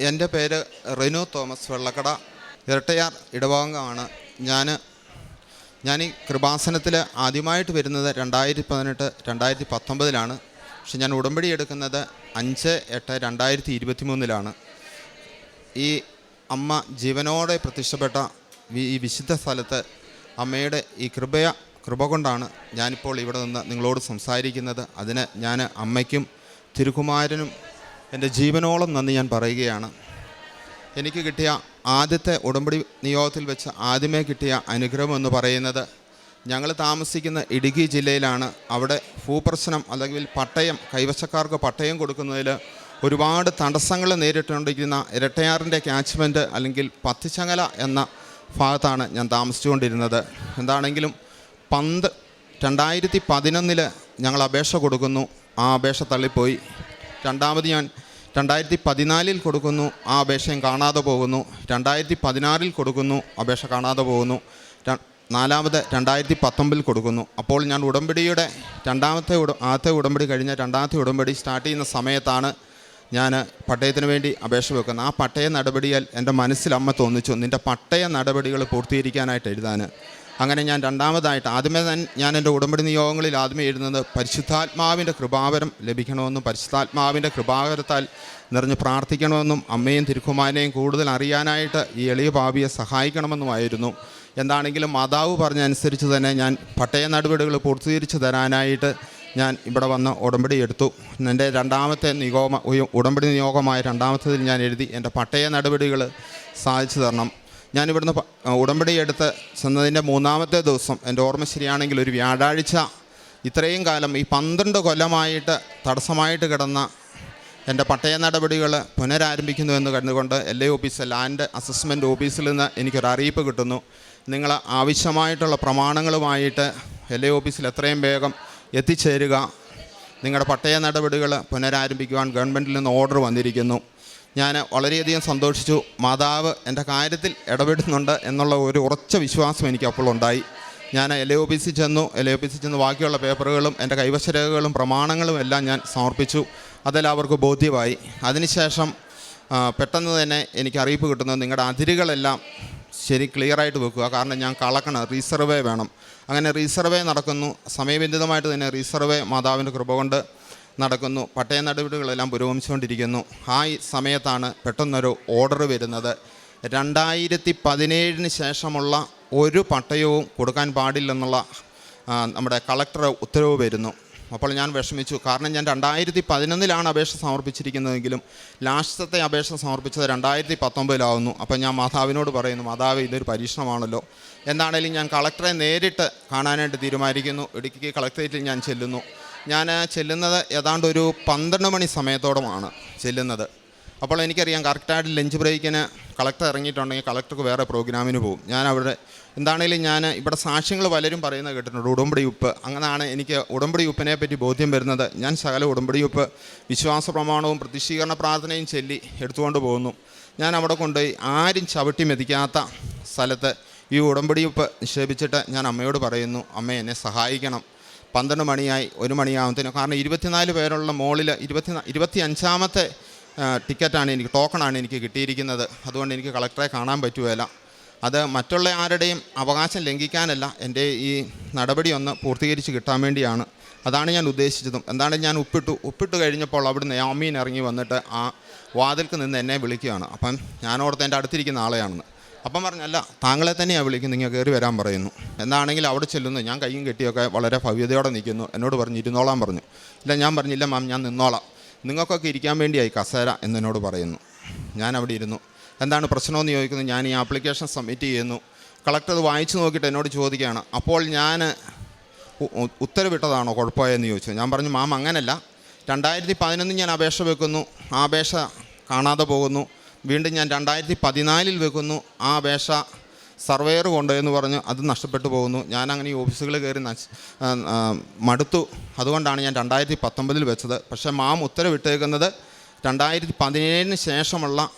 എന്റെ പേര് റിനു തോമസ് വെള്ളക്കട. ഇരട്ടയാർ ഇടവാംഗമാണ് ഞാൻ ഞാൻ ഈ കൃപാസനത്തിൽ ആദ്യമായിട്ട് വരുന്നത് രണ്ടായിരത്തി പതിനെട്ട് രണ്ടായിരത്തി പത്തൊമ്പതിലാണ് പക്ഷെ ഞാൻ ഉടമ്പടി എടുക്കുന്നത് അഞ്ച് എട്ട് രണ്ടായിരത്തി ഇരുപത്തി മൂന്നിലാണ് ഈ അമ്മ ജീവനോടെ പ്രത്യക്ഷപ്പെട്ട ഈ വിശുദ്ധ സ്ഥലത്ത് അമ്മയുടെ ഈ കൃപയ കൃപ കൊണ്ടാണ് ഞാനിപ്പോൾ ഇവിടെ നിന്ന് നിങ്ങളോട് സംസാരിക്കുന്നത്. അതിന് ഞാൻ അമ്മയ്ക്കും തിരുകുമാരനും എന്റെ ജീവനോളം നന്ദി ഞാൻ പറയുകയാണ്. എനിക്ക് കിട്ടിയ ആദ്യത്തെ ഉടമ്പടി നിയോഗത്തിൽ വെച്ച് ആദ്യമേ കിട്ടിയ അനുഗ്രഹം എന്ന് പറയുന്നത് ഞങ്ങൾ താമസിക്കുന്ന ഇടുക്കി ജില്ലയിലാണ്. അവിടെ ഭൂപ്രശ്നം അല്ലെങ്കിൽ പട്ടയം കൈവശക്കാർക്ക് പട്ടയം കൊടുക്കുന്നതിൽ ഒരുപാട് തടസ്സങ്ങൾ നേരിട്ടുകൊണ്ടിരിക്കുന്ന ഇരട്ടയാറിന്റെ ക്യാച്ച്മെന്റ് അല്ലെങ്കിൽ പത്തിച്ചങ്ങല എന്ന ഭാഗത്താണ് ഞാൻ താമസിച്ചുകൊണ്ടിരുന്നത്. എന്താണെങ്കിലും പന്ത് രണ്ടായിരത്തി പതിനൊന്നിൽ ഞങ്ങൾ അപേക്ഷ കൊടുക്കുന്നു. ആ അപേക്ഷ തള്ളിപ്പോയി. രണ്ടാമത് ഞാൻ രണ്ടായിരത്തി പതിനാലിൽ കൊടുക്കുന്നു ആ അപേക്ഷയും കാണാതെ പോകുന്നു. രണ്ടായിരത്തി പതിനാറിൽ കൊടുക്കുന്നു അപേക്ഷ കാണാതെ പോകുന്നു. നാലാമത് രണ്ടായിരത്തി പത്തൊമ്പതിൽ കൊടുക്കുന്നു. അപ്പോൾ ഞാൻ ഉടമ്പടിയുടെ രണ്ടാമത്തെ ഉട ആദ്യത്തെ ഉടമ്പടി കഴിഞ്ഞ രണ്ടാമത്തെ ഉടമ്പടി സ്റ്റാർട്ട് ചെയ്യുന്ന സമയത്താണ് ഞാൻ പട്ടയത്തിന് വേണ്ടി അപേക്ഷ വെക്കുന്നത്. ആ പട്ടയ നടപടിയാൽ എന്റെ മനസ്സിൽ അമ്മ തോന്നിച്ചു നിന്റെ പട്ടയ നടപടികൾ പൂർത്തീകരിക്കാനായിട്ട് എഴുതാൻ. അങ്ങനെ ഞാൻ രണ്ടാമതായിട്ട് ആദ്യമേ തന്നെ ഞാൻ എന്റെ ഉടമ്പടി നിയോഗങ്ങളിൽ ആദ്യമേ എഴുതുന്നത് പരിശുദ്ധാത്മാവിന്റെ കൃപാവരം ലഭിക്കണമെന്നും പരിശുദ്ധാത്മാവിന്റെ കൃപാവരത്താൽ നിറഞ്ഞ് പ്രാർത്ഥിക്കണമെന്നും അമ്മയും തിരുക്കുമാരനെയും കൂടുതൽ അറിയാനായിട്ട് ഈ എളിയ ഭാവിയെ സഹായിക്കണമെന്നുമായിരുന്നു. എന്താണെങ്കിലും മാതാവ് പറഞ്ഞ അനുസരിച്ച് തന്നെ ഞാൻ പട്ടയ നടപടികൾ പൂർത്തീകരിച്ച് തരാനായിട്ട് ഞാൻ ഇവിടെ വന്ന് ഉടമ്പടി എടുത്തു. എന്റെ രണ്ടാമത്തെ നിയോഗ ഉടമ്പടി നിയോഗമായ രണ്ടാമത്തേതിൽ ഞാൻ എഴുതി എന്റെ പട്ടയ നടപടികൾ സാധിച്ചു തരണം. ഞാൻ ഇവിടുന്ന് ഉടമ്പടി എടുത്ത് ചെന്നതിന്റെ മൂന്നാമത്തെ ദിവസം എന്റെ ഓർമ്മ ശരിയാണെങ്കിൽ ഒരു വ്യാഴാഴ്ച ഇത്രയും കാലം ഈ പന്ത്രണ്ട് കൊല്ലമായിട്ട് തടസ്സമായിട്ട് കിടന്ന എന്റെ പട്ടയ നടപടികൾ പുനരാരംഭിക്കുന്നു എന്ന് കണ്ടുകൊണ്ട് L I office land assessment ഓഫീസിൽ നിന്ന് എനിക്കൊരു അറിയിപ്പ് കിട്ടുന്നു. നിങ്ങൾ ആവശ്യമായിട്ടുള്ള പ്രമാണങ്ങളുമായിട്ട് എൽ ഐ ഓഫീസിൽ എത്രയും വേഗം എത്തിച്ചേരുക. നിങ്ങളുടെ പട്ടയ നടപടികൾ പുനരാരംഭിക്കുവാൻ ഗവൺമെന്റിൽ നിന്ന് ഓർഡർ വന്നിരിക്കുന്നു. ഞാൻ വളരെയധികം സന്തോഷിച്ചു. മാതാവ് എന്റെ കാര്യത്തിൽ ഇടപെടുന്നുണ്ട് എന്നുള്ള ഒരു ഉറച്ച വിശ്വാസം എനിക്ക് അപ്പോൾ ഉണ്ടായി. ഞാൻ എൽ എ ഓഫീസിൽ ചെന്നു. എൽ എ ഓഫീസിൽ ചെന്ന് ബാക്കിയുള്ള പേപ്പറുകളും എന്റെ കൈവശരേഖകളും പ്രമാണങ്ങളും എല്ലാം ഞാൻ സമർപ്പിച്ചു. അതെല്ലാം അവർക്ക് ബോധ്യമായി. അതിനുശേഷം പെട്ടെന്ന് തന്നെ എനിക്ക് അറിയിപ്പ് കിട്ടുന്നത് നിങ്ങളുടെ അതിരുകളെല്ലാം ശരി ക്ലിയറായിട്ട് വെക്കുക. കാരണം ഞാൻ കളക്കണം റീസർവേ വേണം. അങ്ങനെ റീസർവേ നടക്കുന്നു. സമയബന്ധിതമായിട്ട് തന്നെ റീസർവേ മാതാവിന്റെ കൃപ കൊണ്ട് നടക്കുന്നു. പട്ടയ നടപടികളെല്ലാം പുരോഗമിച്ചുകൊണ്ടിരിക്കുന്നു. ആ സമയത്താണ് പെട്ടെന്നൊരു ഓർഡർ വരുന്നത്. രണ്ടായിരത്തി പതിനേഴിന് ശേഷമുള്ള ഒരു പട്ടയവും കൊടുക്കാൻ പാടില്ലെന്നുള്ള നമ്മുടെ കളക്ടർ ഉത്തരവ് വരുന്നു. അപ്പോൾ ഞാൻ വിഷമിച്ചു. കാരണം ഞാൻ രണ്ടായിരത്തി പതിനൊന്നിലാണ് അപേക്ഷ സമർപ്പിച്ചിരിക്കുന്നതെങ്കിലും ലാസ്റ്റത്തെ അപേക്ഷ സമർപ്പിച്ചത് രണ്ടായിരത്തി പത്തൊമ്പതിലാവുന്നു അപ്പോൾ ഞാൻ മാതാവിനോട് പറയുന്നു മാതാവ് ഇതൊരു പരീക്ഷണമാണല്ലോ. എന്താണെങ്കിലും ഞാൻ കളക്ടറെ നേരിട്ട് കാണാനായിട്ട് തീരുമാനിക്കുന്നു. ഇടുക്കി കളക്ടറേറ്റിൽ ഞാൻ ചെല്ലുന്നു. ഞാൻ ചെല്ലുന്നത് ഏതാണ്ട് ഒരു പന്ത്രണ്ട് മണി സമയത്തോടമാണ് ചെല്ലുന്നത്. അപ്പോൾ എനിക്കറിയാം കറക്റ്റായിട്ട് ലഞ്ച് ബ്രേക്കിന് കളക്ടർ ഇറങ്ങിയിട്ടുണ്ടെങ്കിൽ കളക്ടർക്ക് വേറെ പ്രോഗ്രാമിന് പോകും. ഞാൻ അവിടെ എന്താണേലും ഞാൻ ഇവിടെ സാക്ഷ്യങ്ങൾ പലരും പറയുന്നത് കേട്ടിട്ടുണ്ട്. ഉടമ്പടി ഉപ്പ്. അങ്ങനെയാണ് എനിക്ക് ഉടമ്പടി ഉപ്പിനെ പറ്റി ബോധ്യം വരുന്നത്. ഞാൻ സകല ഉടമ്പടി ഉപ്പ് വിശ്വാസ പ്രമാണവും പ്രതിഷ്ഠീകരണ പ്രാർത്ഥനയും ചൊല്ലി എടുത്തുകൊണ്ട് പോകുന്നു. ഞാൻ അവിടെ കൊണ്ടുപോയി ആരും ചവിട്ടി മെതിക്കാത്ത സ്ഥലത്ത് ഈ ഉടമ്പടി ഉപ്പ് നിക്ഷേപിച്ചിട്ട് ഞാൻ അമ്മയോട് പറയുന്നു അമ്മ എന്നെ സഹായിക്കണം. പന്ത്രണ്ട് മണിയായി ഒരു മണിയാകുമ്പോഴത്തേനും കാരണം ഇരുപത്തിനാല് പേരുള്ള മോളിൽ ഇരുപത്തി ഇരുപത്തി അഞ്ചാമത്തെ ടിക്കറ്റാണ് എനിക്ക് ടോക്കണാണ് എനിക്ക് കിട്ടിയിരിക്കുന്നത്. അതുകൊണ്ട് എനിക്ക് കളക്ടറെ കാണാൻ പറ്റുകയില്ല. അത് മറ്റുള്ള ആരുടെയും അവകാശം ലംഘിക്കാനല്ല. എന്റെ ഈ നടപടി ഒന്ന് പൂർത്തീകരിച്ച് കിട്ടാൻ വേണ്ടിയാണ്. അതാണ് ഞാൻ ഉദ്ദേശിച്ചതും. എന്താണ് ഞാൻ ഉപ്പിട്ടു ഉപ്പിട്ട് കഴിഞ്ഞപ്പോൾ അവിടുന്ന് യാമീൻ ഇറങ്ങി വന്നിട്ട് ആ വാതിൽക്ക് നിന്ന് എന്നെ വിളിക്കുകയാണ്. അപ്പം ഞാനോടത്ത് എന്റെ അടുത്തിരിക്കുന്ന ആളെയാണെന്ന്. അപ്പം പറഞ്ഞല്ല താങ്കളെ തന്നെയാണ് വിളിക്കുന്നത്. നിങ്ങൾ കയറി വരാൻ പറയുന്നു. എന്നാണെങ്കിൽ അവിടെ ചെല്ലുന്നു. ഞാൻ കൈയും കെട്ടിയൊക്കെ വളരെ ഭവ്യതയോടെ നിൽക്കുന്നു. എന്നോട് പറഞ്ഞു ഇരുന്നോളാം പറഞ്ഞു. ഇല്ല ഞാൻ പറഞ്ഞില്ല മാം. ഞാൻ നിന്നോളാം. നിങ്ങൾക്കൊക്കെ ഇരിക്കാൻ വേണ്ടിയായി കസേര എന്നോട് പറയുന്നു. ഞാൻ അവിടെ ഇരുന്നു. എന്താണ് പ്രശ്നമെന്ന് ചോദിക്കുന്നത് ഞാൻ ഈ ആപ്ലിക്കേഷൻ സബ്മിറ്റ് ചെയ്യുന്നു. കളക്ടർ അത് വായിച്ചു നോക്കിയിട്ട് എന്നോട് ചോദിക്കുകയാണ്. അപ്പോൾ ഞാൻ ഉത്തരവിട്ടതാണോ? കുഴപ്പമായെന്ന് ചോദിച്ചു. ഞാൻ പറഞ്ഞു മാം അങ്ങനല്ല. രണ്ടായിരത്തി പതിനൊന്ന് ഞാൻ അപേക്ഷ വെക്കുന്നു. ആ അപേക്ഷ കാണാതെ പോകുന്നു. വീണ്ടും ഞാൻ രണ്ടായിരത്തി പതിനാലിൽ വെക്കുന്നു. ആ അപേക്ഷ സർവേയർ കൊണ്ടുപോയെന്ന് പറഞ്ഞു അത് നഷ്ടപ്പെട്ടു പോകുന്നു. ഞാൻ അങ്ങനെ ഈ ഓഫീസുകൾ കയറി മടുത്തു. അതുകൊണ്ടാണ് ഞാൻ രണ്ടായിരത്തി പത്തൊമ്പതിൽ വെച്ചത്. പക്ഷേ മാം ഉത്തരവിട്ടേക്കുന്നത് രണ്ടായിരത്തി പതിനേഴിന് ശേഷമുള്ള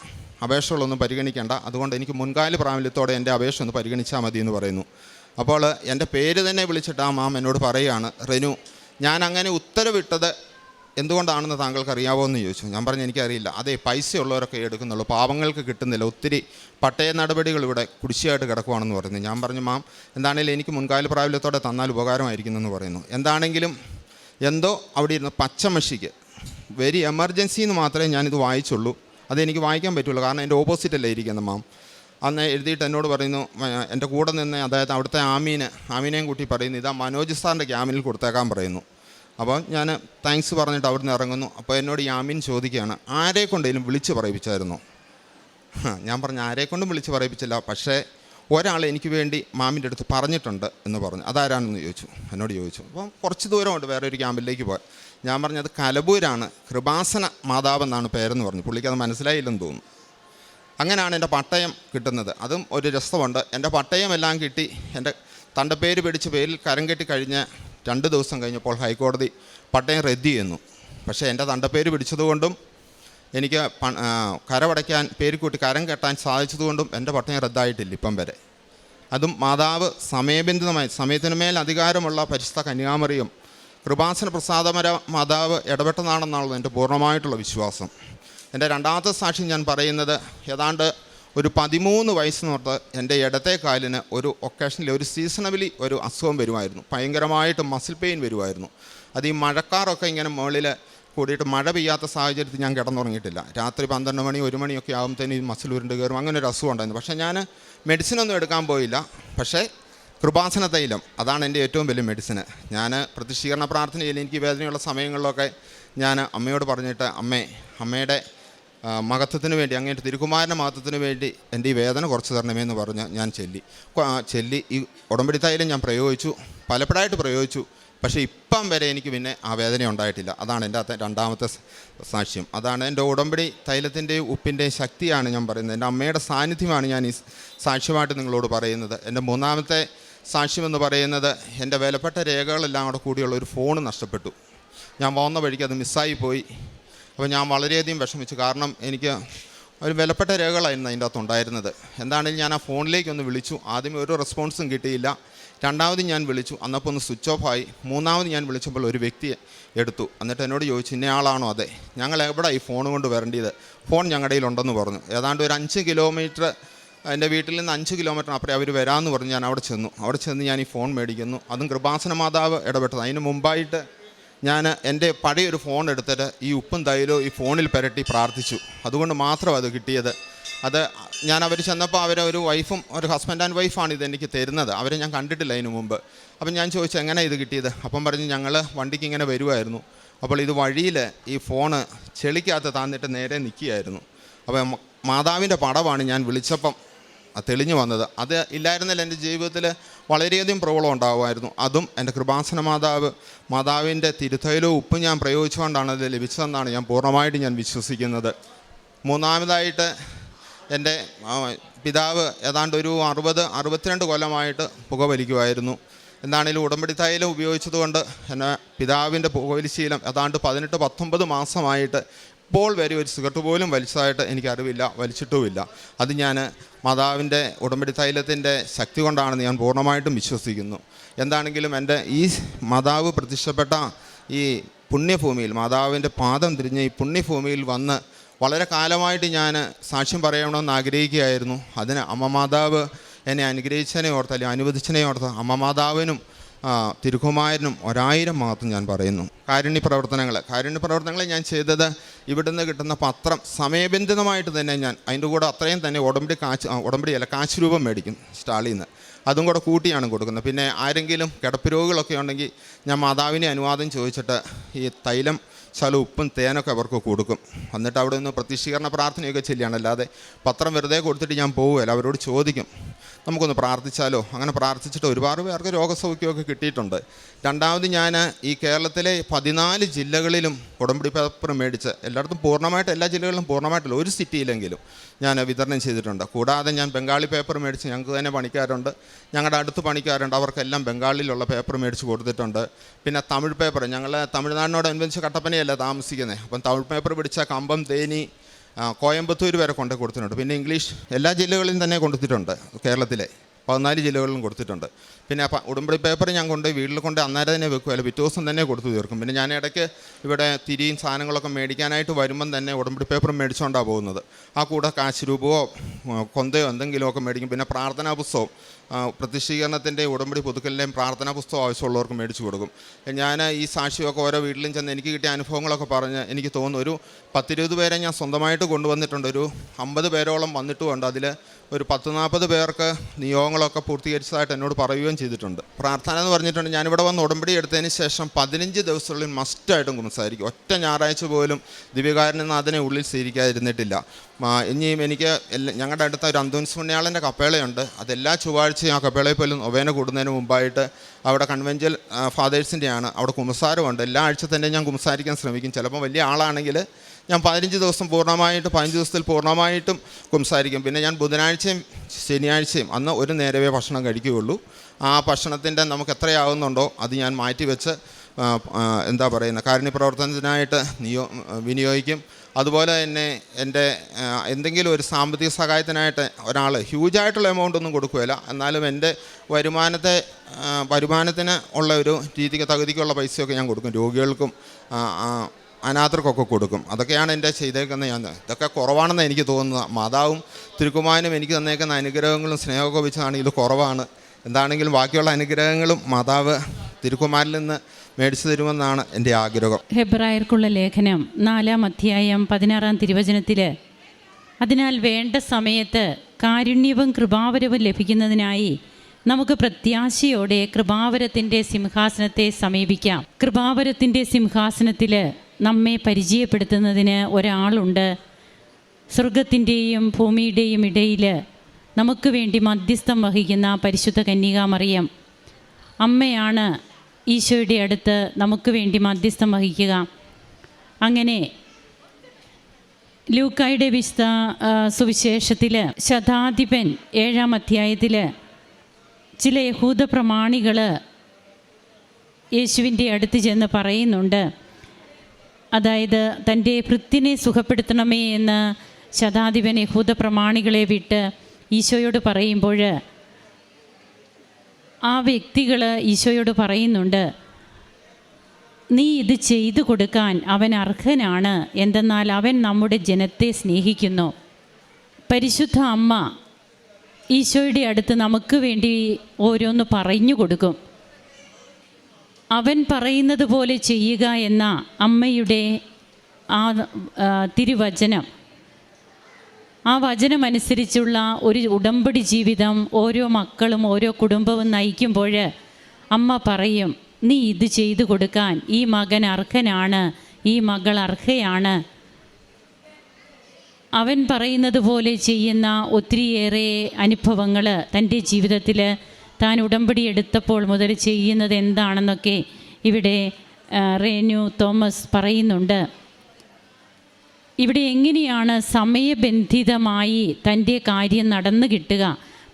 അപേക്ഷകളൊന്നും പരിഗണിക്കേണ്ട. അതുകൊണ്ട് എനിക്ക് മുൻകാല പ്രാബല്യത്തോടെ എന്റെ അപേക്ഷ ഒന്ന് പരിഗണിച്ചാൽ മതി എന്ന് പറയുന്നു. അപ്പോൾ എന്റെ പേര് തന്നെ വിളിച്ചിട്ട് ആ മാം എന്നോട് പറയുകയാണ് റെനു ഞാൻ അങ്ങനെ ഉത്തരവിട്ടത് എന്തുകൊണ്ടാണെന്ന് താങ്കൾക്ക് അറിയാവോ എന്ന് ചോദിച്ചു. ഞാൻ പറഞ്ഞു എനിക്കറിയില്ല. അതെ പൈസ ഉള്ളവരൊക്കെ എടുക്കുന്നുള്ളൂ. പാവങ്ങൾക്ക് കിട്ടുന്നില്ല. ഒത്തിരി പട്ടയ നടപടികൾ ഇവിടെ കുടിശ്ശിയായിട്ട് കിടക്കുവാണെന്ന് പറയുന്നു. ഞാൻ പറഞ്ഞു മാം എന്താണെങ്കിലും എനിക്ക് മുൻകാല പ്രാബല്യത്തോടെ തന്നാൽ ഉപകാരമായിരിക്കുന്നു എന്ന് പറയുന്നു. എന്താണെങ്കിലും എന്തോ അവിടെ ഇരുന്ന് പച്ചമഷിക്ക്. വെരി എമർജൻസി എന്ന് മാത്രമേ ഞാനിത് വായിച്ചുള്ളൂ. അതെനിക്ക് വായിക്കാൻ പറ്റുള്ളൂ. കാരണം എന്റെ ഓപ്പോസിറ്റല്ലേ ഇരിക്കുന്നത് മാം. അന്ന് എഴുതിയിട്ട് എന്നോട് പറയുന്നു എന്റെ കൂടെ നിന്ന് അതായത് അവിടുത്തെ ആമീന് ആമീനെയും കൂട്ടി പറയുന്നു ഇതാ മനോജ് സാറിന്റെ ക്യാമിനിൽ കൊടുത്തേക്കാൻ പറയുന്നു. അപ്പോൾ ഞാൻ താങ്ക്സ് പറഞ്ഞിട്ട് അവിടുന്ന് ഇറങ്ങുന്നു. അപ്പോൾ എന്നോട് യാമിൻ ചോദിക്കുകയാണ് ആരെ കൊണ്ടെങ്കിലും വിളിച്ച് പറയിപ്പിച്ചായിരുന്നു? ഞാൻ പറഞ്ഞു ആരെ കൊണ്ടും വിളിച്ച് പറയിപ്പിച്ചില്ല. പക്ഷേ ഒരാൾ എനിക്ക് വേണ്ടി മാമിന്റെ അടുത്ത് പറഞ്ഞിട്ടുണ്ട് എന്ന് പറഞ്ഞു. അതാരാണെന്ന് ചോദിച്ചു. എന്നോട് ചോദിച്ചു. അപ്പം കുറച്ച് ദൂരമുണ്ട് വേറെ ഒരു ക്യാമ്പിലേക്ക് പോയി ഞാൻ പറഞ്ഞത് കലബൂരാണ്. കൃപാസന മാതാവ് എന്നാണ് പേരെന്ന് പറഞ്ഞു. പുള്ളിക്ക് അത് മനസ്സിലായില്ലെന്ന് തോന്നുന്നു. അങ്ങനെയാണ് എന്റെ പട്ടയം കിട്ടുന്നത്. അതും ഒരു രസമുണ്ട്. എന്റെ പട്ടയം എല്ലാം കിട്ടി. എന്റെ തണ്ടപ്പേര് പിടിച്ച് പേരിൽ കരം കെട്ടി കഴിഞ്ഞ് രണ്ട് ദിവസം കഴിഞ്ഞപ്പോൾ ഹൈക്കോടതി പട്ടയം റദ്ദ് ചെയ്യുന്നു. പക്ഷേ എന്റെ തണ്ടപ്പേര് പിടിച്ചതുകൊണ്ടും എനിക്ക് കരമടയ്ക്കാൻ പേര് കൂട്ടി കരം കെട്ടാൻ സാധിച്ചതുകൊണ്ടും എന്റെ പട്ടയം റദ്ദായിട്ടില്ല ഇപ്പം വരെ. അതും മാതാവ് സമയബന്ധിതമായി സമയത്തിന് മേൽ അധികാരമുള്ള പരിശുദ്ധ കന്യാമറിയും കൃപാസന പ്രസാദമര മാതാവ് ഇടപെട്ടതാണെന്നാണ് എന്റെ പൂർണമായിട്ടുള്ള വിശ്വാസം. എന്റെ രണ്ടാമത്തെ സാക്ഷി ഞാൻ പറയുന്നത് ഏതാണ്ട് ഒരു പതിമൂന്ന് വയസ്സ് തൊട്ട് എന്റെ ഇടത്തെ കാലിന് ഒരു ഒക്കേഷനിൽ ഒരു സീസണബിലി ഒരു അസുഖം വരുമായിരുന്നു. ഭയങ്കരമായിട്ട് മസിൽ പെയിൻ വരുമായിരുന്നു. അത് ഈ മഴക്കാറൊക്കെ ഇങ്ങനെ മുകളിൽ കൂടിയിട്ട് മഴ പെയ്യാത്ത സാഹചര്യത്തിൽ ഞാൻ കിടന്നുറങ്ങിയിട്ടില്ല. രാത്രി പന്ത്രണ്ട് മണി ഒരു മണിയൊക്കെ ആകുമ്പോഴത്തേന് ഈ മസിൽ ഉരുണ്ട് കയറും. അങ്ങനെ ഒരു അസുഖം ഉണ്ടായിരുന്നു. പക്ഷേ ഞാൻ മെഡിസിനൊന്നും എടുക്കാൻ പോയില്ല. പക്ഷേ കൃപാസന തൈലം അതാണ് എന്റെ ഏറ്റവും വലിയ മെഡിസിന് ഞാൻ പ്രതിഷ്ഠീകരണ പ്രാർത്ഥനയിൽ എനിക്ക് വേദനയുള്ള സമയങ്ങളിലൊക്കെ ഞാൻ അമ്മയോട് പറഞ്ഞിട്ട് അമ്മേ അമ്മയുടെ മഹത്വത്തിന് വേണ്ടി അങ്ങേന്റെ തിരുക്കുമാരന്റെ മഹത്വത്തിന് വേണ്ടി എന്റെ ഈ വേദന കുറച്ച് തരണമേ എന്ന് പറഞ്ഞ് ഞാൻ ചെല്ലി. ചെല്ലി ഈ ഉടമ്പടി തൈലം ഞാൻ പ്രയോഗിച്ചു പലപ്പോഴായിട്ട് പ്രയോഗിച്ചു പക്ഷേ ഇപ്പം വരെ എനിക്ക് പിന്നെ ആ വേദന ഉണ്ടായിട്ടില്ല. അതാണ് എന്റെ അത്ത രണ്ടാമത്തെ സാക്ഷ്യം. അതാണ് എന്റെ ഉടമ്പടി തൈലത്തിന്റെയും ഉപ്പിന്റെയും ശക്തിയാണ് ഞാൻ പറയുന്നത്. എന്റെ അമ്മയുടെ സാന്നിധ്യമാണ് ഞാൻ ഈ സാക്ഷ്യമായിട്ട് നിങ്ങളോട് പറയുന്നത്. എന്റെ മൂന്നാമത്തെ സാക്ഷ്യം എന്ന് പറയുന്നത് എന്റെ വിലപ്പെട്ട രേഖകളെല്ലാം കൂടെ കൂടിയുള്ള ഒരു ഫോൺ നഷ്ടപ്പെട്ടു. ഞാൻ വന്ന വഴിക്ക് അത് മിസ്സായി പോയി. അപ്പോൾ ഞാൻ വളരെയധികം വിഷമിച്ചു. കാരണം എനിക്ക് ഒരു വിലപ്പെട്ട രേഖകളായിരുന്നു അതിന്റെ അകത്ത് ഉണ്ടായിരുന്നത്. എന്താണെങ്കിലും ഞാൻ ആ ഫോണിലേക്ക് ഒന്ന് വിളിച്ചു. ആദ്യമേ ഒരു റെസ്പോൺസും കിട്ടിയില്ല. രണ്ടാമത് ഞാൻ വിളിച്ചു. അന്നപ്പോൾ ഒന്ന് സ്വിച്ച് ഓഫ് ആയി. മൂന്നാമത് ഞാൻ വിളിച്ചപ്പോൾ ഒരു വ്യക്തി എടുത്തു. എന്നിട്ട് എന്നോട് ചോദിച്ചു ഇന്നയാളാണോ അതെ? ഞങ്ങൾ എവിടെ ഈ ഫോൺ കൊണ്ട് വരേണ്ടത്? ഫോൺ ഞങ്ങളുടെ കയ്യിലുണ്ടെന്ന് പറഞ്ഞു. ഏതാണ്ട് ഒരു അഞ്ച് കിലോമീറ്റർ എന്റെ വീട്ടിൽ നിന്ന് അഞ്ച് കിലോമീറ്റർ അപ്പുറം അവർ വരാമെന്ന് പറഞ്ഞ് ഞാൻ അവിടെ ചെന്നു. അവിടെ ചെന്ന് ഞാൻ ഈ ഫോൺ മേടിക്കുന്നു. അതും കൃപാസന മാതാവ് ഇടപെട്ടത്. അതിന് മുമ്പായിട്ട് ഞാൻ എന്റെ പഴയൊരു ഫോൺ എടുത്തിട്ട് ഈ ഉപ്പും തൈലോ ഈ ഫോണിൽ പുരട്ടി പ്രാർത്ഥിച്ചു. അതുകൊണ്ട് മാത്രം അത് കിട്ടിയത്. അത് ഞാൻ അവർ ചെന്നപ്പോൾ അവരെ ഒരു വൈഫും ഒരു ഹസ്ബൻഡ് ആൻഡ് വൈഫാണ് ഇതെനിക്ക് തരുന്നത്. അവരെ ഞാൻ കണ്ടിട്ടില്ല അതിന് മുമ്പ്. അപ്പം ഞാൻ ചോദിച്ചു എങ്ങനെ ഇത് കിട്ടിയത്? അപ്പം പറഞ്ഞ് ഞങ്ങൾ വണ്ടിക്ക് ഇങ്ങനെ വരുമായിരുന്നു അപ്പോൾ ഇത് വഴിയിൽ ഈ ഫോണ് ചെളിക്കകത്ത് താന്നിട്ട് നേരെ നിൽക്കുകയായിരുന്നു. അപ്പോൾ മ- മാതാവിന്റെ പടമാണ് ഞാൻ വിളിച്ചപ്പം തെളിഞ്ഞു വന്നത്. അത് ഇല്ലായിരുന്നില്ല. എന്റെ ജീവിതത്തിൽ വളരെയധികം പ്രോബ്ലം ഉണ്ടാകുമായിരുന്നു അതും എന്റെ കൃപാസന മാതാവ് മാതാവിന്റെ തിരുത്തയിലോ ഉപ്പ് ഞാൻ പ്രയോഗിച്ചുകൊണ്ടാണ് അത് ലഭിച്ചതെന്നാണ് ഞാൻ പൂർണമായിട്ട് ഞാൻ വിശ്വസിക്കുന്നത്. മൂന്നാമതായിട്ട് എന്റെ പിതാവ് ഏതാണ്ട് ഒരു അറുപത് അറുപത്തിരണ്ട് കൊല്ലമായിട്ട് പുകവലിക്കുമായിരുന്നു എന്താണെങ്കിലും ഉടമ്പടി തൈലം ഉപയോഗിച്ചതുകൊണ്ട് എന്നെ പിതാവിന്റെ പുകവലിശീലം ഏതാണ്ട് പതിനെട്ട് പത്തൊമ്പത് മാസമായിട്ട് ഇപ്പോൾ വരെ ഒരു സിഗരറ്റ് പോലും വലിച്ചതായിട്ട് എനിക്കറിവില്ല വലിച്ചിട്ടുമില്ല. അത് ഞാൻ മാതാവിന്റെ ഉടമ്പടി തൈലത്തിന്റെ ശക്തി കൊണ്ടാണെന്ന് ഞാൻ പൂർണമായിട്ടും വിശ്വസിക്കുന്നു. എന്താണെങ്കിലും എന്റെ ഈ മാതാവ് പ്രത്യക്ഷപ്പെട്ട ഈ പുണ്യഭൂമിയിൽ മാതാവിന്റെ പാദം തിരിഞ്ഞ് ഈ പുണ്യഭൂമിയിൽ വന്ന് വളരെ കാലമായിട്ട് ഞാൻ സാക്ഷ്യം പറയണമെന്ന് ആഗ്രഹിക്കുകയായിരുന്നു. അതിന് അമ്മ മാതാവ് എന്നെ അനുഗ്രഹിച്ചതിനെ ഓർത്ത് അല്ലെങ്കിൽ അനുവദിച്ചതിനെ ഓർത്ത് അമ്മ മാതാവിനും തിരുക്കുമാരനും ഒരായിരം മാത്രം ഞാൻ പറയുന്നു. കാരുണ്യ പ്രവർത്തനങ്ങൾ കാരുണ്യ പ്രവർത്തനങ്ങൾ ഞാൻ ചെയ്തത് ഇവിടുന്ന് കിട്ടുന്ന പത്രം സമയബന്ധിതമായിട്ട് തന്നെ ഞാൻ അതിന്റെ കൂടെ അത്രയും തന്നെ ഉടമ്പടി കാശ് ഉടമ്പടി അല്ല കാശ് രൂപം മേടിക്കും സ്റ്റാളിൽ നിന്ന് അതും കൂടെ കൂട്ടിയാണ് കൊടുക്കുന്നത്. പിന്നെ ആരെങ്കിലും കിടപ്പ് രോഗികളൊക്കെ ഉണ്ടെങ്കിൽ ഞാൻ മാതാവിനെ അനുവാദം ചോദിച്ചിട്ട് ഈ തൈലം ചില ഉപ്പും തേനൊക്കെ അവർക്ക് കൊടുക്കും. എന്നിട്ട് അവിടെ നിന്ന് പ്രത്യക്ഷീകരണ പ്രാർത്ഥനയൊക്കെ ചെല്ലുകയാണ്. അല്ലാതെ പത്രം വെറുതെ കൊടുത്തിട്ട് ഞാൻ പോവുകയല്ല. അവരോട് ചോദിക്കും. നമുക്കൊന്ന് പ്രാർത്ഥിച്ചാലോ? അങ്ങനെ പ്രാർത്ഥിച്ചിട്ട് ഒരുപാട് പേർക്ക് രോഗസൗഖ്യമൊക്കെ കിട്ടിയിട്ടുണ്ട്. രണ്ടാമത് ഞാൻ ഈ കേരളത്തിലെ പതിനാല് ജില്ലകളിലും ഉടമ്പടി പേപ്പർ മേടിച്ച് എല്ലായിടത്തും പൂർണമായിട്ട് എല്ലാ ജില്ലകളിലും പൂർണമായിട്ടില്ല ഒരു സിറ്റിയിലെങ്കിലും ഞാൻ വിതരണം ചെയ്തിട്ടുണ്ട്. കൂടാതെ ഞാൻ ബംഗാളി പേപ്പർ മേടിച്ച് ഞങ്ങൾക്ക് തന്നെ പണിക്കാറുണ്ട് ഞങ്ങളുടെ അടുത്ത് പണിക്കാറുണ്ട് അവർക്കെല്ലാം ബംഗാളിലുള്ള പേപ്പർ മേടിച്ച് കൊടുത്തിട്ടുണ്ട്. പിന്നെ തമിഴ് പേപ്പർ. ഞങ്ങൾ തമിഴ്നാടിനോടനുബന്ധിച്ച് കട്ടപ്പനയല്ല താമസിക്കുന്നത് അപ്പം തമിഴ് പേപ്പർ പിടിച്ച കമ്പം തേനി കോയമ്പത്തൂർ വരെ കൊണ്ട് കൊടുത്തിട്ടുണ്ട്. പിന്നെ ഇംഗ്ലീഷ് എല്ലാ ജില്ലകളിലും തന്നെ കൊടുത്തിട്ടുണ്ട് കേരളത്തിലെ. പതിനാല് ജില്ലകളിലും കൊടുത്തിട്ടുണ്ട്. പിന്നെ ഉടമ്പടി പേപ്പർ ഞാൻ കൊണ്ട് വീട്ടിൽ കൊണ്ട് അന്നേരം തന്നെ വെക്കും. വെക്കുകയല്ല പിറ്റേ ദിവസം തന്നെ കൊടുത്തു തീർക്കും. പിന്നെ ഞാൻ ഇടയ്ക്ക് ഇവിടെ തിരിയും സാധനങ്ങളൊക്കെ മേടിക്കാനായിട്ട് വരുമ്പം തന്നെ ഉടമ്പടി പേപ്പർ മേടിച്ചുകൊണ്ടാണ് പോകുന്നത്. ആ കൂടെ കാശ് രൂപമോ കൊന്തയോ എന്തെങ്കിലുമൊക്കെ മേടിക്കും. പിന്നെ പ്രാർത്ഥനാ പുസ്തകം ആ, പ്രത്യക്ഷീകരണത്തിന്റെ ഉടമ്പടി പുതുക്കലിന്റെയും പ്രാർത്ഥനാ പുസ്തകം ആവശ്യമുള്ളവർക്ക് മേടിച്ചു കൊടുക്കും. ഞാൻ ഈ സാക്ഷിയൊക്കെ ഓരോ വീട്ടിലും ചെന്ന് എനിക്ക് കിട്ടിയ അനുഭവങ്ങളൊക്കെ പറഞ്ഞ് എനിക്ക് തോന്നുന്നു. ഒരു പത്തിരുപത് പേരെ ഞാൻ സ്വന്തമായിട്ട് കൊണ്ടുവന്നിട്ടുണ്ട്. ഒരു അമ്പത് പേരോളം വന്നിട്ടുമുണ്ട് അതിൽ ഒരു പത്ത് നാൽപ്പത് പേർക്ക് നിയോഗങ്ങളൊക്കെ പൂർത്തീകരിച്ചതായിട്ട് എന്നോട് പറയുകയും ചെയ്തിട്ടുണ്ട്. പ്രാർത്ഥന എന്ന് പറഞ്ഞിട്ടുണ്ട് ഞാനിവിടെ വന്ന് ഉടമ്പടി എടുത്തതിന് ശേഷം പതിനഞ്ച് ദിവസങ്ങളിൽ മസ്റ്റായിട്ടും കുമ്പസാരിക്കും. ഒറ്റ ഞായറാഴ്ച പോലും ദിവ്യകാരനെന്ന് അതിനെ ഉള്ളിൽ സ്വീകരിക്കാതിരുന്നിട്ടില്ല. ഇനിയും എനിക്ക് ഞങ്ങളുടെ അടുത്ത ഒരു അന്തോൻസ് പുണ്യാളന്റെ കപ്പേളയുണ്ട്. അതെല്ലാ ചൊവ്വാഴ്ചയും ആ കപ്പേളയിൽ പോലും ഒവേന കൂടുന്നതിന് മുമ്പായിട്ട് അവിടെ കൺവെൻജൽ ഫാദേഴ്സിന്റെയാണ് അവിടെ കുമ്പസാരമുണ്ട് എല്ലാ ആഴ്ച തന്നെ ഞാൻ കുമ്പസാരിക്കാൻ ശ്രമിക്കും. ചിലപ്പോൾ വലിയ ആളാണെങ്കിൽ ഞാൻ പതിനഞ്ച് ദിവസം പൂർണമായിട്ട് പതിനഞ്ച് ദിവസത്തിൽ പൂർണമായിട്ടും കുംസാരിക്കും. പിന്നെ ഞാൻ ബുധനാഴ്ചയും ശനിയാഴ്ചയും അന്ന് ഒരു നേരമേ ഭക്ഷണം കഴിക്കുകയുള്ളൂ. ആ ഭക്ഷണത്തിന്റെ നമുക്ക് എത്രയാകുന്നുണ്ടോ അത് ഞാൻ മാറ്റി വെച്ച് ആ, ആ, എന്താ പറയുന്നത്? കാരുണ്യ പ്രവർത്തനത്തിനായിട്ട് നിയോ വിനിയോഗിക്കും. അതുപോലെ തന്നെ എന്റെ എന്തെങ്കിലും ഒരു സാമ്പത്തിക സഹായത്തിനായിട്ട് ഒരാൾ ഹ്യൂജായിട്ടുള്ള എമൗണ്ട് ഒന്നും കൊടുക്കുകയില്ല. എന്നാലും എന്റെ വരുമാനത്തെ വരുമാനത്തിന് ഉള്ള ഒരു രീതിക്ക് തകുതിക്കുള്ള പൈസയൊക്കെ ഞാൻ കൊടുക്കും. രോഗികൾക്കും അനാഥർക്കൊക്കെ കൊടുക്കും. അതൊക്കെയാണ് എന്റെ ചെയ്തേക്കുന്ന ഞാൻ. ഇതൊക്കെ കുറവാണെന്ന് എനിക്ക് തോന്നുന്നത്. മാതാവും തിരുക്കുമാനും എനിക്ക് തന്നേക്കുന്ന അനുഗ്രഹങ്ങളും സ്നേഹമൊക്കെ വെച്ചാണെങ്കിൽ ഇത് കുറവാണ്. എന്താണെങ്കിലും ബാക്കിയുള്ള അനുഗ്രഹങ്ങളും മാതാവ് തിരുക്കുമാരിൽ നിന്ന് മേടിച്ചു തരുമെന്നാണ് എന്റെ ആഗ്രഹം. ഹെബ്രായർക്കുള്ള ലേഖനം നാലാം അധ്യായം പതിനാറാം തിരുവചനത്തിൽ അതിനാൽ വേണ്ട സമയത്ത് കാരുണ്യവും കൃപാവരവും ലഭിക്കുന്നതിനായി നമുക്ക് പ്രത്യാശയോടെ കൃപാവരത്തിന്റെ സിംഹാസനത്തെ സമീപിക്കാം. കൃപാവരത്തിന്റെ സിംഹാസനത്തിൽ നമ്മെ പരിചയപ്പെടുത്തുന്നതിന് ഒരാളുണ്ട്. സ്വർഗത്തിന്റെയും ഭൂമിയുടെയും ഇടയിൽ നമുക്ക് വേണ്ടി മധ്യസ്ഥം വഹിക്കുന്ന പരിശുദ്ധ കന്യകാമറിയം അമ്മയാണ് ഈശോയുടെ അടുത്ത് നമുക്ക് വേണ്ടി മധ്യസ്ഥം വഹിക്കുക. അങ്ങനെ ലൂക്കായുടെ വിശുദ്ധ സുവിശേഷത്തിൽ ശതാധിപൻ ഏഴാം അധ്യായത്തിൽ ചില യഹൂദ പ്രമാണികൾ യേശുവിന്റെ അടുത്ത് ചെന്ന് പറയുന്നുണ്ട്. അതായത് തന്റെ ഭൃത്തിനെ സുഖപ്പെടുത്തണമേ എന്ന് ശതാധിപൻ യഹൂദ പ്രമാണികളെ വിട്ട് ഈശോയോട് പറയുമ്പോൾ ആ വ്യക്തികൾ ഈശോയോട് പറയുന്നുണ്ട് നീ ഇത് ചെയ്തു കൊടുക്കാൻ അവൻ അർഹനാണ്. എന്തെന്നാൽ അവൻ നമ്മുടെ ജനത്തെ സ്നേഹിക്കുന്നു. പരിശുദ്ധ അമ്മ ഈശോയുടെ അടുത്ത് നമുക്ക് വേണ്ടി ഓരോന്ന് പറഞ്ഞു കൊടുക്കും. അവൻ പറയുന്നത് പോലെ ചെയ്യുക എന്ന അമ്മയുടെ ആ തിരുവചനം. ആ വചനമനുസരിച്ചുള്ള ഒരു ഉടമ്പടി ജീവിതം ഓരോ മക്കളും ഓരോ കുടുംബവും നയിക്കുമ്പോൾ അമ്മ പറയും നീ ഇത് ചെയ്തു കൊടുക്കാൻ ഈ മകൻ അർഹനാണ് ഈ മകൾ അർഹയാണ്. അവൻ പറയുന്നത് പോലെ ചെയ്യുന്ന ഒത്തിരിയേറെ അനുഭവങ്ങൾ തന്റെ ജീവിതത്തിൽ താൻ ഉടമ്പടി എടുത്തപ്പോൾ മുതൽ ചെയ്യുന്നത് എന്താണെന്നൊക്കെ ഇവിടെ റേനു തോമസ് പറയുന്നുണ്ട്. ഇവിടെ എങ്ങനെയാണ് സമയബന്ധിതമായി തന്റെ കാര്യം നടന്നു കിട്ടുക?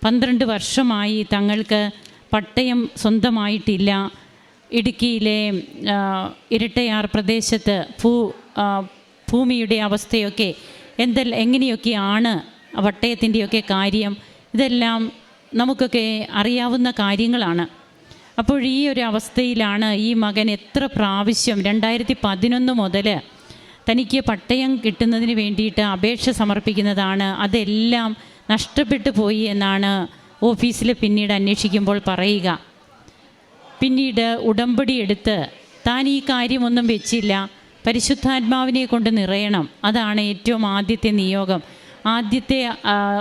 പന്ത്രണ്ട് വർഷമായി തങ്ങൾക്ക് പട്ടയം സ്വന്തമായിട്ടില്ല. ഇടുക്കിയിലെ ഇരട്ടയാർ പ്രദേശത്ത് ഭൂ ഭൂമിയുടെ അവസ്ഥയൊക്കെ എന്തെല്ലാം എങ്ങനെയൊക്കെയാണ് പട്ടയത്തിന്റെയൊക്കെ കാര്യം? ഇതെല്ലാം നമുക്കൊക്കെ അറിയാവുന്ന കാര്യങ്ങളാണ്. അപ്പോൾ ഈ ഒരു അവസ്ഥയിലാണ് ഈ മകൻ എത്ര പ്രാവശ്യം രണ്ടായിരത്തി പതിനൊന്ന് മുതൽ തനിക്ക് പട്ടയം കിട്ടുന്നതിന് വേണ്ടിയിട്ട് അപേക്ഷ സമർപ്പിക്കുന്നതാണ്. അതെല്ലാം നഷ്ടപ്പെട്ടു പോയി എന്നാണ് ഓഫീസിൽ പിന്നീട് അന്വേഷിക്കുമ്പോൾ പറയുക. പിന്നീട് ഉടമ്പടി എടുത്ത് താൻ ഈ കാര്യമൊന്നും വെച്ചില്ല. പരിശുദ്ധാത്മാവിനെ കൊണ്ട് നിറയണം. അതാണ് ഏറ്റവും ആദ്യത്തെ നിയോഗം. ആദ്യത്തെ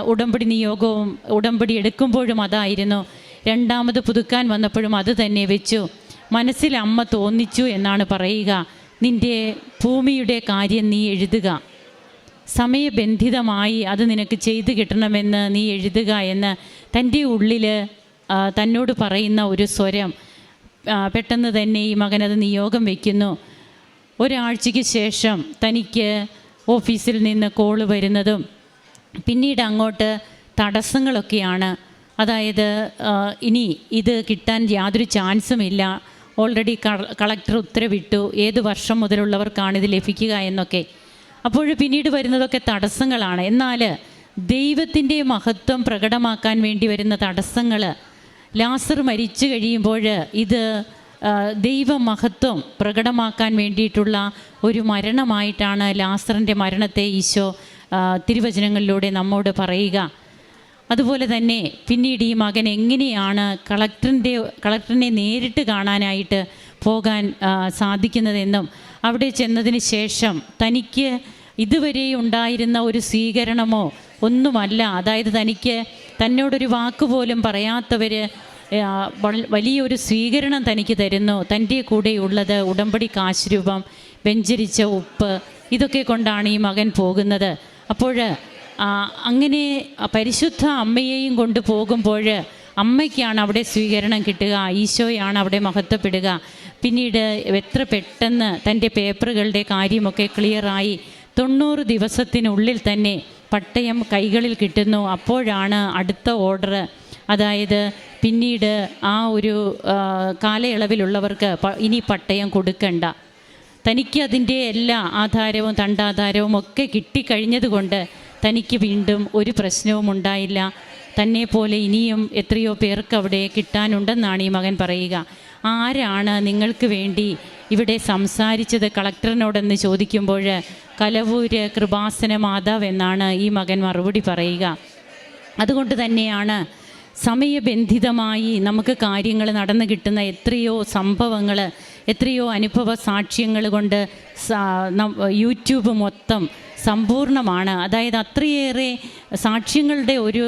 ഉടമ്പടി നിയോഗവും ഉടമ്പടി എടുക്കുമ്പോഴും അതായിരുന്നു. രണ്ടാമത് പുതുക്കാൻ വന്നപ്പോഴും അത് തന്നെ വെച്ചു. മനസ്സിൽ അമ്മ തോന്നിച്ചു എന്നാണ് പറയുക. നിന്റെ ഭൂമിയുടെ കാര്യം നീ എഴുതുക. സമയബന്ധിതമായി അത് നിനക്ക് ചെയ്തു കിട്ടണമെന്ന് നീ എഴുതുക എന്ന് തന്റെ ഉള്ളിൽ തന്നോട് പറയുന്ന ഒരു സ്വരം പെട്ടെന്ന് തന്നെ ഈ മകനത് നിയോഗം വയ്ക്കുന്നു ഒരാഴ്ചയ്ക്ക് ശേഷം തനിക്ക് ഓഫീസിൽ നിന്ന് കോൾ വരുന്നതും പിന്നീട് അങ്ങോട്ട് തടസ്സങ്ങളൊക്കെയാണ്. അതായത് ഇനി ഇത് കിട്ടാൻ യാതൊരു ചാൻസുമില്ല ഓൾറെഡി കളക്ടർ ഉത്തരവിട്ടു. ഏത് വർഷം മുതലുള്ളവർക്കാണ് ഇത് ലഭിക്കുക എന്നൊക്കെ. അപ്പോൾ പിന്നീട് വരുന്നതൊക്കെ തടസ്സങ്ങളാണ്. എന്നാൽ ദൈവത്തിന്റെ മഹത്വം പ്രകടമാക്കാൻ വേണ്ടി വരുന്ന തടസ്സങ്ങൾ ലാസർ മരിച്ചു കഴിയുമ്പോൾ ഇത് ദൈവമഹത്വം പ്രകടമാക്കാൻ വേണ്ടിയിട്ടുള്ള ഒരു മരണമായിട്ടാണ് ലാസറിന്റെ മരണത്തെ ഈശോ തിരുവചനങ്ങളിലൂടെ നമ്മോട് പറയുക. അതുപോലെ തന്നെ പിന്നീട് ഈ മകൻ എങ്ങനെയാണ് കളക്ടറിന്റെ കളക്ടറിനെ നേരിട്ട് കാണാനായിട്ട് പോകാൻ സാധിക്കുന്നതെന്നും അവിടെ ചെന്നതിന് ശേഷം തനിക്ക് ഇതുവരെ ഉണ്ടായിരുന്ന ഒരു സ്വീകരണമോ ഒന്നുമല്ല. അതായത് തനിക്ക് തന്നോടൊരു വാക്ക് പോലും പറയാത്തവർ വലിയൊരു സ്വീകരണം തനിക്ക് തരുന്നു. തന്റെ കൂടെയുള്ളത് ഉടമ്പടി കാശുരൂപം വെഞ്ചരിച്ച ഉപ്പ് ഇതൊക്കെ കൊണ്ടാണ് ഈ മകൻ പോകുന്നത്. അപ്പോൾ അങ്ങനെ പരിശുദ്ധ അമ്മയെയും കൊണ്ട് പോകുമ്പോൾ അമ്മയ്ക്കാണ് അവിടെ സ്വീകരണം കിട്ടുക ഈശോയാണ് അവിടെ മഹത്വപ്പെടുക. പിന്നീട് എത്ര പെട്ടെന്ന് തന്റെ പേപ്പറുകളുടെ കാര്യമൊക്കെ ക്ലിയറായി തൊണ്ണൂറ് ദിവസത്തിനുള്ളിൽ തന്നെ പട്ടയം കൈകളിൽ കിട്ടുന്നു. അപ്പോഴാണ് അടുത്ത ഓർഡർ അതായത് പിന്നീട് ആ ഒരു കാലയളവിലുള്ളവർക്ക് ഇനി പട്ടയം കൊടുക്കണ്ട. തനിക്ക് അതിന്റെ എല്ലാ ആധാരവും തണ്ടാധാരവും ഒക്കെ കിട്ടിക്കഴിഞ്ഞതുകൊണ്ട് തനിക്ക് വീണ്ടും ഒരു പ്രശ്നവും ഉണ്ടായില്ല. തന്നെ പോലെ ഇനിയും എത്രയോ പേർക്ക് അവിടെ കിട്ടാനുണ്ടെന്നാണ് ഈ മകൻ പറയുക. ആരാണ് നിങ്ങൾക്ക് വേണ്ടി ഇവിടെ സംസാരിച്ചത് കളക്ടറിനോടെന്ന് ചോദിക്കുമ്പോൾ കലവൂര് കൃപാസന മാതാവ് എന്നാണ് ഈ മകൻ മറുപടി പറയുക. അതുകൊണ്ട് തന്നെയാണ് സമയബന്ധിതമായി നമുക്ക് കാര്യങ്ങൾ നടന്നു കിട്ടുന്ന എത്രയോ സംഭവങ്ങൾ എത്രയോ അനുഭവ സാക്ഷ്യങ്ങൾ കൊണ്ട് യൂട്യൂബ് മൊത്തം സമ്പൂർണമാണ് അതായത് അത്രയേറെ സാക്ഷ്യങ്ങളുടെ ഒരു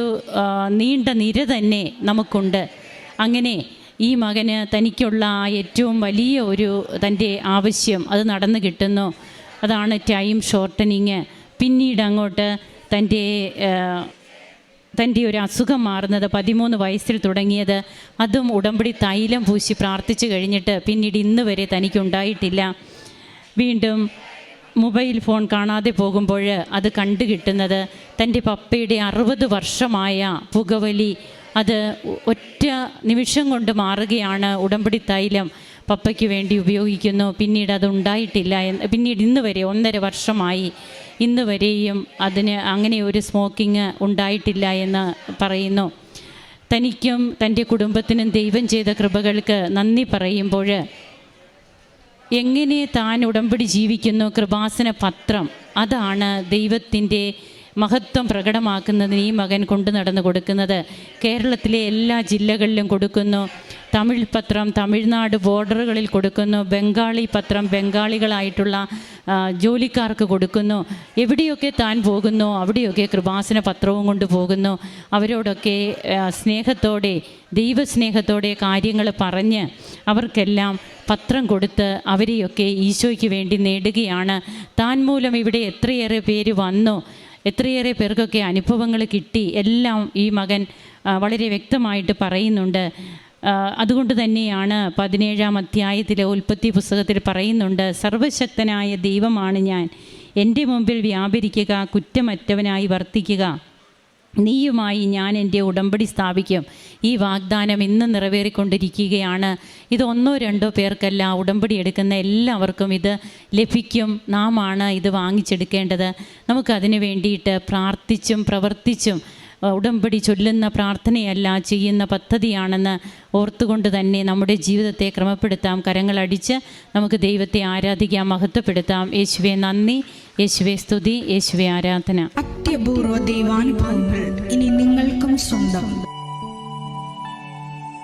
നീണ്ട നിര തന്നെ നമുക്കുണ്ട്. അങ്ങനെ ഈ മകന് തനിക്കുള്ള ഏറ്റവും വലിയ ഒരു തന്റെ ആവശ്യം അത് നടന്നു കിട്ടുന്നു. അതാണ് ടൈം ഷോർട്ടനിങ് പിന്നീട് അങ്ങോട്ട് തന്റെ തന്റെ ഒരു അസുഖം മാറുന്നത് പതിമൂന്ന് വയസ്സിൽ തുടങ്ങിയത്. അതും ഉടമ്പടി തൈലം പൂശി പ്രാർത്ഥിച്ചു കഴിഞ്ഞിട്ട് പിന്നീട് ഇന്ന് വരെ തനിക്കുണ്ടായിട്ടില്ല. വീണ്ടും മൊബൈൽ ഫോൺ കാണാതെ പോകുമ്പോൾ അത് കണ്ടു കിട്ടുന്നത് തന്റെ പപ്പയുടെ അറുപത് വർഷമായ പുകവലി. അത് ഒറ്റ നിമിഷം കൊണ്ട് മാറുകയാണ് ഉടമ്പടി തൈലം പപ്പയ്ക്ക് വേണ്ടി ഉപയോഗിക്കുന്നു. പിന്നീട് അത് ഉണ്ടായിട്ടില്ല എന്ന് പിന്നീട് ഇന്ന് വരെ ഒന്നര വർഷമായി ഇന്ന് വരെയും അതിന് അങ്ങനെ ഒരു സ്മോക്കിംഗ് ഉണ്ടായിട്ടില്ല എന്ന് പറയുന്നു. തനിക്കും തന്റെ കുടുംബത്തിനും ദൈവം ചെയ്ത കൃപകൾക്ക് നന്ദി പറയുമ്പോൾ എങ്ങനെ താൻ ഉടമ്പടി ജീവിക്കുന്നു? കൃപാസന പത്രം അതാണ് ദൈവത്തിന്റെ മഹത്വം പ്രകടമാക്കുന്നതിന് ഈ മകൻ കൊണ്ടു നടന്നു കൊടുക്കുന്നത് കേരളത്തിലെ എല്ലാ ജില്ലകളിലും കൊടുക്കുന്നു. തമിഴ് പത്രം തമിഴ്നാട് ബോർഡറുകളിൽ കൊടുക്കുന്നു. ബംഗാളി പത്രം ബംഗാളികളായിട്ടുള്ള ജോലിക്കാർക്ക് കൊടുക്കുന്നു. എവിടെയൊക്കെ താൻ പോകുന്നു അവിടെയൊക്കെ കൃപാസന പത്രവും കൊണ്ട് പോകുന്നു. അവരോടൊക്കെ സ്നേഹത്തോടെ ദൈവസ്നേഹത്തോടെ കാര്യങ്ങൾ പറഞ്ഞ് അവർക്കെല്ലാം പത്രം കൊടുത്ത് അവരെയൊക്കെ ഈശോയ്ക്ക് വേണ്ടി നേടുകയാണ്. താൻ മൂലം ഇവിടെ എത്രയേറെ പേര് വന്നു. എത്രയേറെ പേർക്കൊക്കെ അനുഭവങ്ങൾ കിട്ടി. എല്ലാം ഈ മകൻ വളരെ വ്യക്തമായിട്ട് പറയുന്നുണ്ട്. അതുകൊണ്ട് തന്നെയാണ് പതിനേഴാം അധ്യായത്തിലെ ഉൽപ്പത്തി പുസ്തകത്തിൽ പറയുന്നുണ്ട് സർവശക്തനായ ദൈവമാണ് ഞാൻ. എന്റെ മുമ്പിൽ വ്യാപരിക്കുക കുറ്റമറ്റവനായി വർത്തിക്കുക. നീയുമായി ഞാൻ എന്റെ ഉടമ്പടി സ്ഥാപിക്കും. ഈ വാഗ്ദാനം ഇന്ന് നിറവേറിക്കൊണ്ടിരിക്കുകയാണ്. ഇത് ഒന്നോ രണ്ടോ പേർക്കല്ല ഉടമ്പടി എടുക്കുന്ന എല്ലാവർക്കും ഇത് ലഭിക്കും. നാം ആണ് ഇത് വാങ്ങിച്ചെടുക്കേണ്ടത്. നമുക്കതിന് വേണ്ടിയിട്ട് പ്രാർത്ഥിച്ചും പ്രവർത്തിച്ചും ഉടമ്പടി ചൊല്ലുന്ന പ്രാർത്ഥനയല്ല ചെയ്യുന്ന പദ്ധതിയാണെന്ന് ഓർത്തുകൊണ്ട് തന്നെ നമ്മുടെ ജീവിതത്തെ ക്രമപ്പെടുത്താം. കരങ്ങളടിച്ച് നമുക്ക് ദൈവത്തെ ആരാധിക്കാം മഹത്വപ്പെടുത്താം. യേശുവെ നന്ദി. യേശുവെ സ്തുതി. യേശുവെ ആരാധന. അത്യപൂർവ ദൈവാനുഭവങ്ങൾ ഇനി നിങ്ങൾക്കും സ്വന്തം.